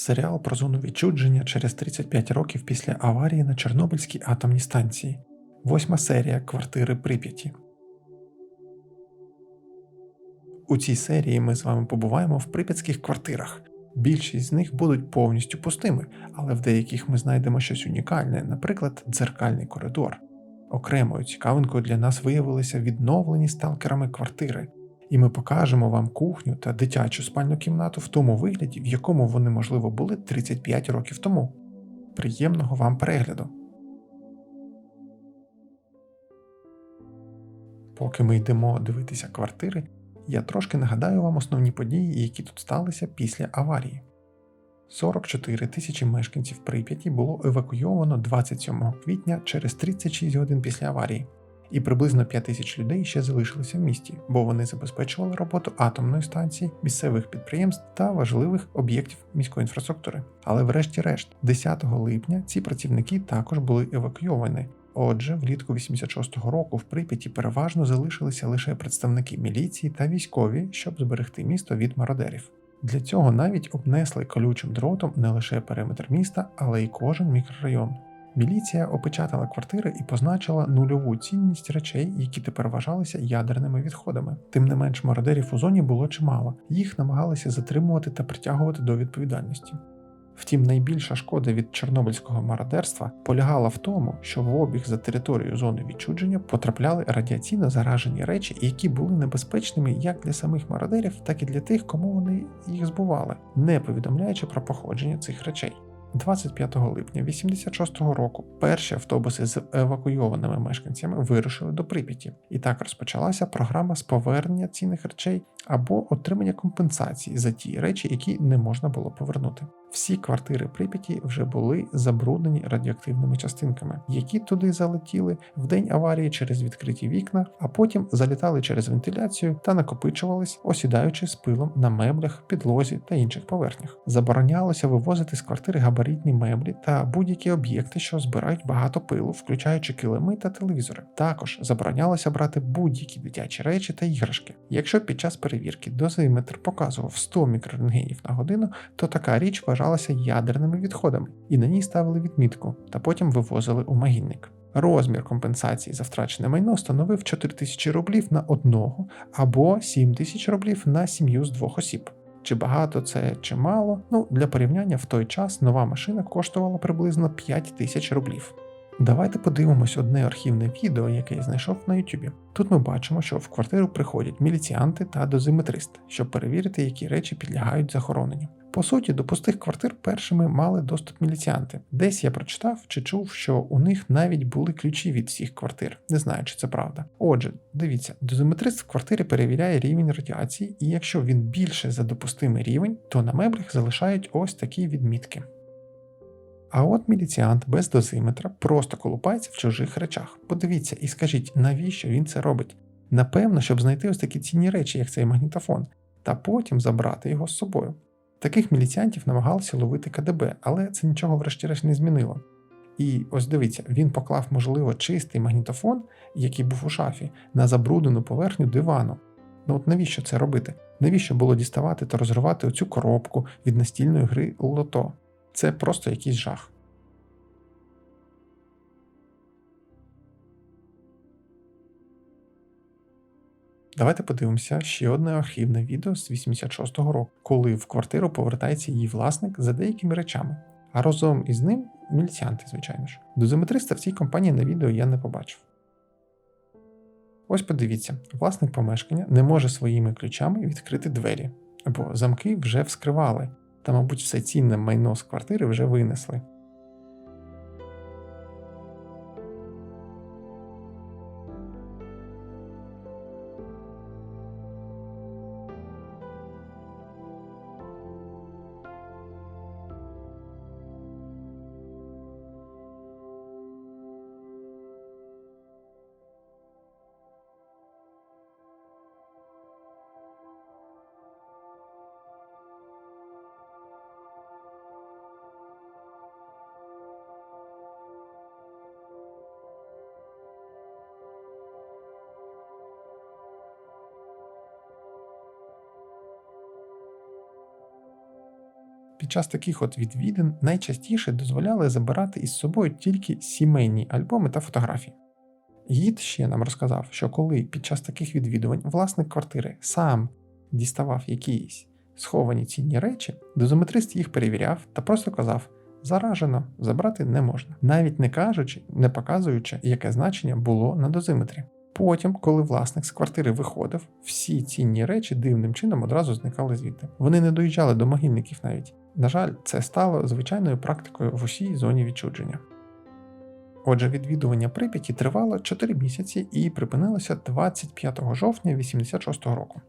Серіал про зону відчудження через 35 років після аварії на Чорнобильській атомній станції. Восьма серія квартири Прип'яті. У цій серії ми з вами побуваємо в прип'ятських квартирах. Більшість з них будуть повністю пустими, але в деяких ми знайдемо щось унікальне, наприклад, дзеркальний коридор. Окремою цікавинкою для нас виявилися відновлені сталкерами квартири, і ми покажемо вам кухню та дитячу спальну кімнату в тому вигляді, в якому вони, можливо, були 35 років тому. Приємного вам перегляду! Поки ми йдемо дивитися квартири, я трошки нагадаю вам основні події, які тут сталися після аварії. 44 тисячі мешканців Прип'яті було евакуйовано 27 квітня через 36 годин після аварії, і приблизно 5 тисяч людей ще залишилися в місті, бо вони забезпечували роботу атомної станції, місцевих підприємств та важливих об'єктів міської інфраструктури. Але, врешті-решт, 10 липня ці працівники також були евакуйовані. Отже, влітку 86-го року в Прип'яті переважно залишилися лише представники міліції та військові, щоб зберегти місто від мародерів. Для цього навіть обнесли колючим дротом не лише периметр міста, але й кожен мікрорайон. Міліція опечатала квартири і позначила нульову цінність речей, які тепер вважалися ядерними відходами. Тим не менш, мародерів у зоні було чимало, їх намагалися затримувати та притягувати до відповідальності. Втім, найбільша шкода від чорнобильського мародерства полягала в тому, що в обіг за територію зони відчудження потрапляли радіаційно заражені речі, які були небезпечними як для самих мародерів, так і для тих, кому вони їх збували, не повідомляючи про походження цих речей. 25 липня 86-го року перші автобуси з евакуйованими мешканцями вирушили до Прип'яті, і так розпочалася програма з повернення цінних речей або отримання компенсації за ті речі, які не можна було повернути. Всі квартири Прип'яті вже були забруднені радіоактивними частинками, які туди залетіли в день аварії через відкриті вікна, а потім залітали через вентиляцію та накопичувались, осідаючи з пилом на меблях, підлозі та інших поверхнях. Заборонялося вивозити з квартири габаритні меблі та будь-які об'єкти, що збирають багато пилу, включаючи килими та телевізори. Також заборонялося брати будь-які дитячі речі та іграшки. Якщо під час перевірки дозиметр показував 100 мікрорентгенів на годину, то така річ вважалася ядерними відходами, і на ній ставили відмітку та потім вивозили у могильник. Розмір компенсації за втрачене майно становив 4 тисячі рублів на одного або 7 тисяч рублів на сім'ю з двох осіб. Чи багато це, чи мало? Ну, для порівняння в той час нова машина коштувала приблизно 5 тисяч рублів. Давайте подивимось одне архівне відео, яке я знайшов на YouTube. Тут ми бачимо, що в квартиру приходять міліціанти та дозиметрист, щоб перевірити, які речі підлягають захороненню. По суті, до пустих квартир першими мали доступ міліціанти. Десь я прочитав чи чув, що у них навіть були ключі від всіх квартир. Не знаю, чи це правда. Отже, дивіться, дозиметрист в квартирі перевіряє рівень радіації, і якщо він більше за допустимий рівень, то на меблях залишають ось такі відмітки. А от міліціант без дозиметра просто колупається в чужих речах. Подивіться і скажіть, навіщо він це робить? Напевно, щоб знайти ось такі цінні речі, як цей магнітофон, та потім забрати його з собою. Таких міліціантів намагалися ловити КДБ, але це нічого врешті-решт не змінило. І ось дивіться, він поклав, можливо, чистий магнітофон, який був у шафі, на забруднену поверхню дивану. Ну от навіщо це робити? Навіщо було діставати та розривати оцю коробку від настільної гри лото? Це просто якийсь жах. Давайте подивимося ще одне архівне відео з 86-го року, коли в квартиру повертається її власник за деякими речами. А разом із ним міліціанти, звичайно ж. Дозиметриста в цій компанії на відео я не побачив. Ось подивіться, власник помешкання не може своїми ключами відкрити двері, бо замки вже вскривали, та, мабуть, все цінне майно з квартири вже винесли. Під час таких от відвідин найчастіше дозволяли забирати із собою тільки сімейні альбоми та фотографії. Гід ще нам розказав, що коли під час таких відвідувань власник квартири сам діставав якісь сховані цінні речі, дозометрист їх перевіряв та просто казав: заражено, забрати не можна, навіть не кажучи, не показуючи, яке значення було на дозиметрі. Потім, коли власник з квартири виходив, всі цінні речі дивним чином одразу зникали звідти. Вони не доїжджали до могильників навіть. На жаль, це стало звичайною практикою в усій зоні відчудження. Отже, відвідування Прип'яті тривало 4 місяці і припинилося 25 жовтня 86 року.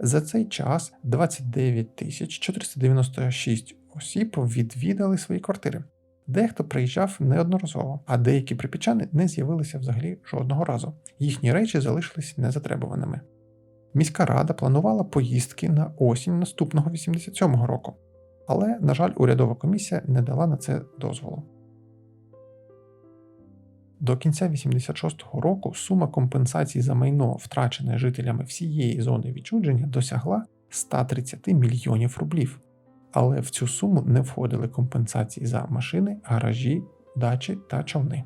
За цей час 29 496 осіб відвідали свої квартири. Дехто приїжджав неодноразово, а деякі припічани не з'явилися взагалі жодного разу. Їхні речі залишились незатребуваними. Міська рада планувала поїздки на осінь наступного 87-го року, але, на жаль, урядова комісія не дала на це дозволу. До кінця 86-го року сума компенсацій за майно, втрачене жителями всієї зони відчудження, досягла 130 мільйонів рублів. Але в цю суму не входили компенсації за машини, гаражі, дачі та човни.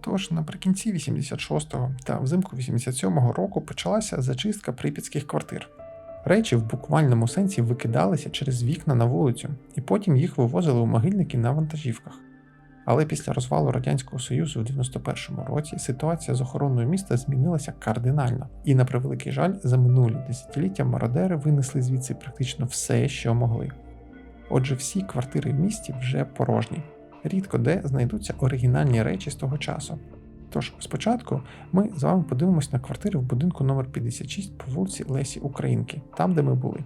Тож наприкінці 86-го та взимку 87-го року почалася зачистка прип'ятських квартир. Речі в буквальному сенсі викидалися через вікна на вулицю, і потім їх вивозили у могильники на вантажівках. Але після розвалу Радянського Союзу в 91-му році ситуація з охороною міста змінилася кардинально, і, на превеликий жаль, за минулі десятиліття мародери винесли звідси практично все, що могли. Отже, всі квартири в місті вже порожні рідко де знайдуться оригінальні речі з того часу. Тож спочатку ми з вами подивимось на квартири в будинку номер 56 по вулиці Лесі Українки, там де ми були.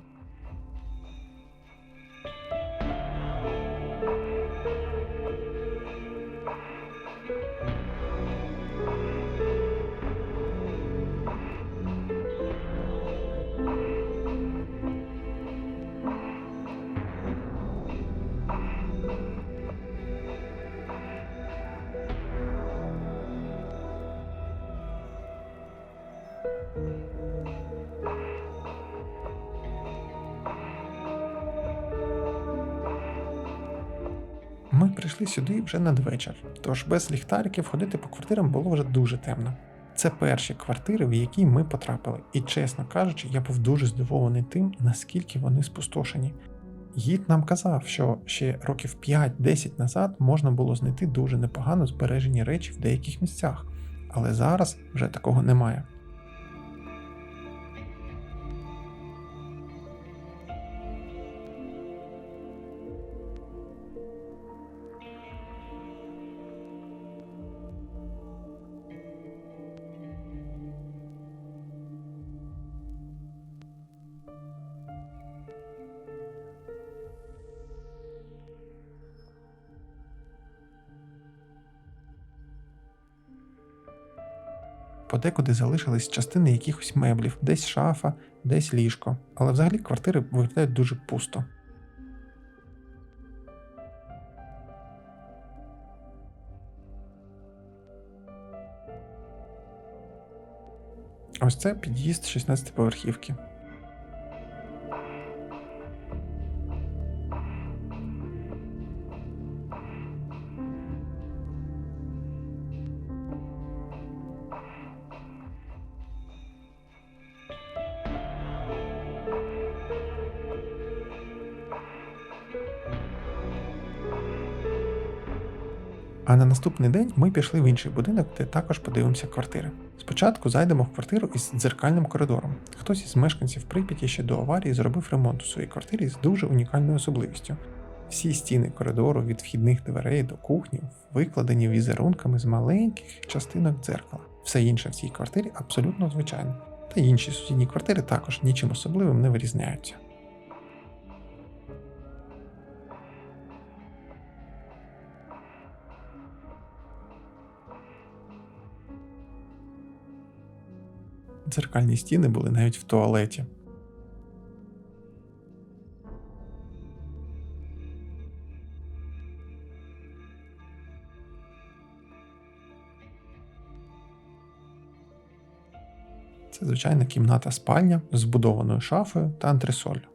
Ми прийшли сюди вже надвечір, тож без ліхтариків ходити по квартирам було вже дуже темно. Це перші квартири, в які ми потрапили, і, чесно кажучи, я був дуже здивований тим, наскільки вони спустошені. Гід нам казав, що ще років 5-10 назад можна було знайти дуже непогано збережені речі в деяких місцях, але зараз вже такого немає. Подекуди залишились частини якихось меблів, десь шафа, десь ліжко, але взагалі квартири виглядають дуже пусто. Ось це під'їзд 16-поверхівки. А на наступний день ми пішли в інший будинок, де також подивимося квартири. Спочатку зайдемо в квартиру із дзеркальним коридором. Хтось із мешканців Прип'яті ще до аварії зробив ремонт у своїй квартирі з дуже унікальною особливістю. Всі стіни коридору від вхідних дверей до кухні викладені візерунками з маленьких частинок дзеркала. Все інше в цій квартирі абсолютно звичайно. та інші сусідні квартири також нічим особливим не вирізняються. Дзеркальні стіни були навіть в туалеті. Це звичайна кімната спальня з збудованою шафою та антресолью.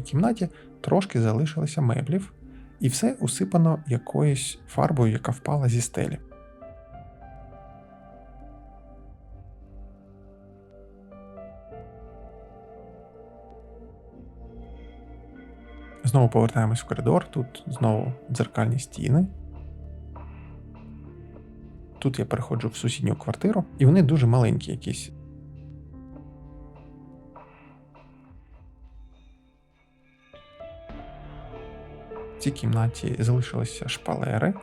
А кімнаті трошки залишилося меблів, і все усипано якоюсь фарбою, яка впала зі стелі. Знову повертаємось в коридор, тут знову дзеркальні стіни. Тут я переходжу в сусідню квартиру, і вони дуже маленькі якісь. В цій кімнаті залишилися шпалери.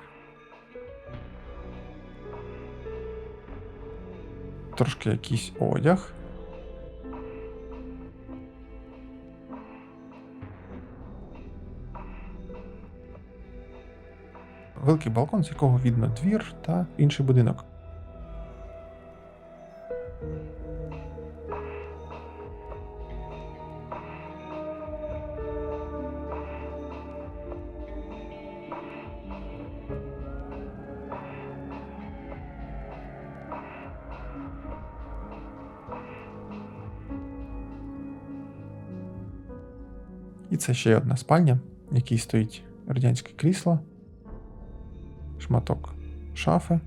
Трошки якийсь одяг. великий балкон, з якого видно двір та інший будинок. І це ще одна спальня, в якій стоїть радянське крісло шматок шафи.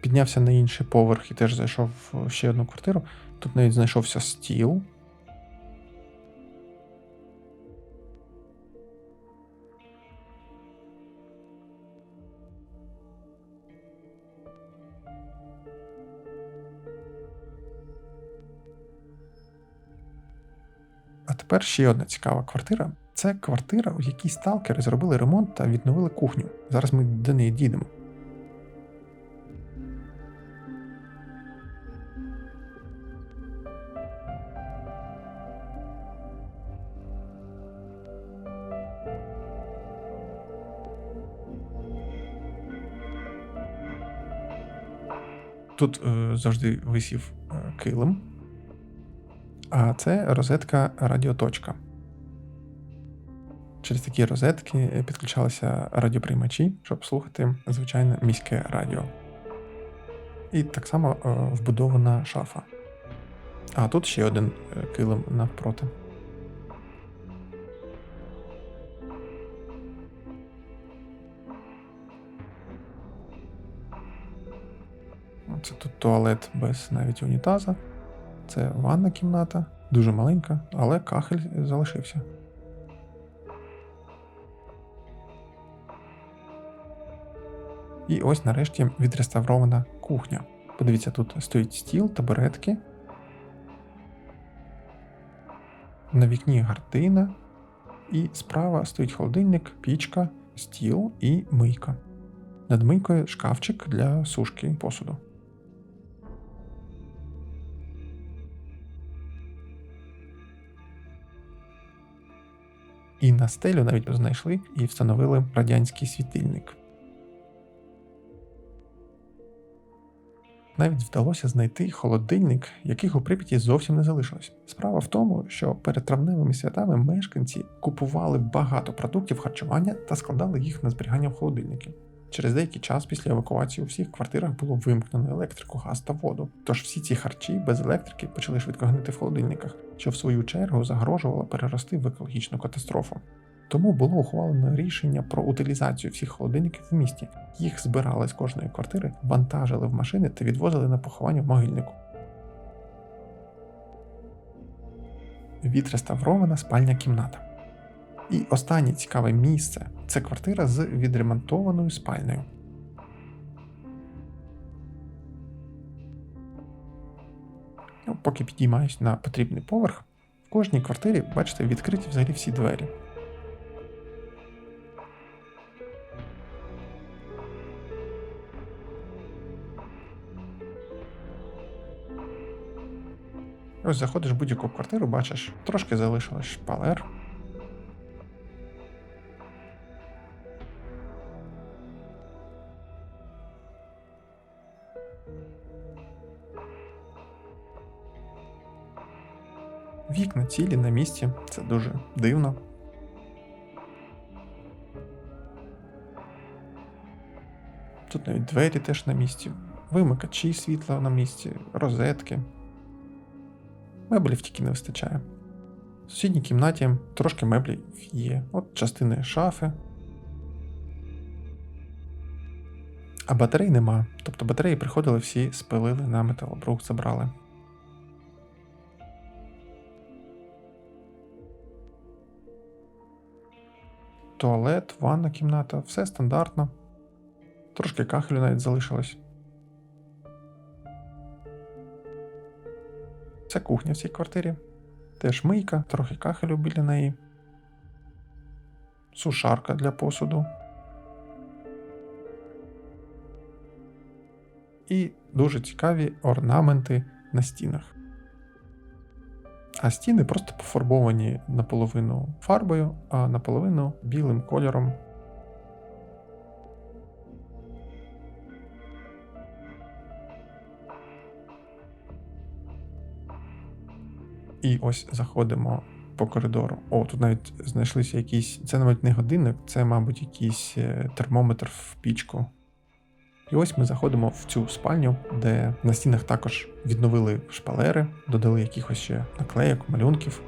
Піднявся на інший поверх і теж зайшов в ще одну квартиру. Тут навіть знайшовся стіл. Тепер ще одна цікава квартира. Це квартира, у якій сталкери зробили ремонт та відновили кухню. Зараз ми до неї дійдемо. Тут е, завжди висів е, килим, а це розетка радіоточка. Через такі розетки підключалися радіоприймачі, щоб слухати звичайне міське радіо. І так само е, вбудована шафа. А тут ще один е, килим навпроти. Це тут туалет без навіть унітаза. Це ванна кімната, дуже маленька, але кахель залишився. І ось нарешті відреставрована кухня. Подивіться, тут стоїть стіл, табуретки. На вікні гардина. І справа стоїть холодильник, пічка, стіл і мийка. Над мийкою шкафчик для сушки посуду. І на стелю навіть знайшли і встановили радянський світильник. навіть вдалося знайти холодильник, яких у Прип'яті зовсім не залишилось. Справа в тому, що перед травневими святами мешканці купували багато продуктів харчування та складали їх на зберігання в холодильники. Через деякий час після евакуації у всіх квартирах було вимкнено електрику, газ та воду. Тож всі ці харчі без електрики почали швидко гнити в холодильниках, що в свою чергу загрожувало перерости в екологічну катастрофу. Тому було ухвалено рішення про утилізацію всіх холодильників в місті. Їх збирали з кожної квартири, вантажили в машини та відвозили на поховання в могильнику. Відреставрована спальня кімната. І останнє цікаве місце це квартира з відремонтованою спальною. Ну, Поки підіймаюсь на потрібний поверх, в кожній квартирі, бачите, відкриті взагалі всі двері. Ось заходиш в будь-яку квартиру, бачиш, трошки залишилось шпалер. Цілі на місці, це дуже дивно. Тут навіть двері теж на місці, вимикачі світла на місці, розетки. Меблів тільки не вистачає. В сусідній кімнаті трошки меблів є. От частини шафи. А батарей нема. Тобто батареї приходили всі, спилили на металобрух, забрали. Туалет, ванна кімната, все стандартно. Трошки кахелю навіть залишилось. Це кухня в цій квартирі. Теж мийка, трохи кахелю біля неї. Сушарка для посуду. І дуже цікаві орнаменти на стінах. А стіни просто пофарбовані наполовину фарбою, а наполовину білим кольором. І ось заходимо по коридору. О, тут навіть знайшлися якісь. Це навіть не годинник, це, мабуть, якийсь е, термометр в пічку. І ось ми заходимо в цю спальню, де на стінах також відновили шпалери, додали якихось ще наклеєк, малюнків.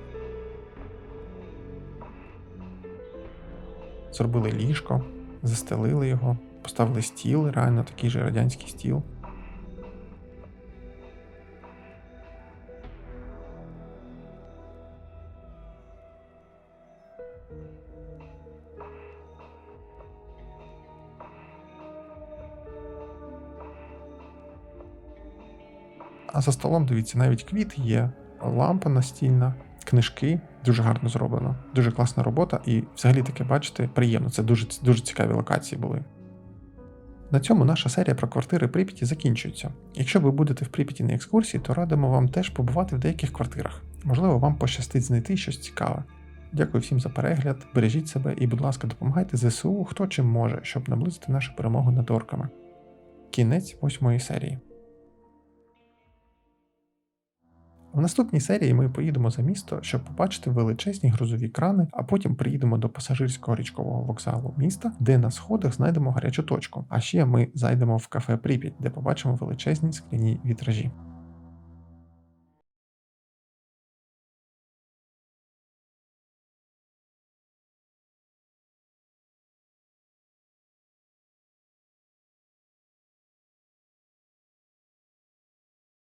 Зробили ліжко, застелили його, поставили стіл, реально такий же радянський стіл. А за столом, дивіться, навіть квіт є, лампа настільна, книжки. Дуже гарно зроблено. Дуже класна робота, і взагалі таке, бачите, приємно. Це дуже дуже цікаві локації були. На цьому наша серія про квартири Прип'яті закінчується. Якщо ви будете в Прип'яті на екскурсії, то радимо вам теж побувати в деяких квартирах. Можливо, вам пощастить знайти щось цікаве. Дякую всім за перегляд, бережіть себе і, будь ласка, допомагайте ЗСУ хто чим може, щоб наблизити нашу перемогу над орками. Кінець восьмої серії. В наступній серії ми поїдемо за місто, щоб побачити величезні грузові крани, а потім приїдемо до пасажирського річкового вокзалу міста, де на сходах знайдемо гарячу точку. А ще ми зайдемо в кафе Прип'ять, де побачимо величезні скляні вітражі.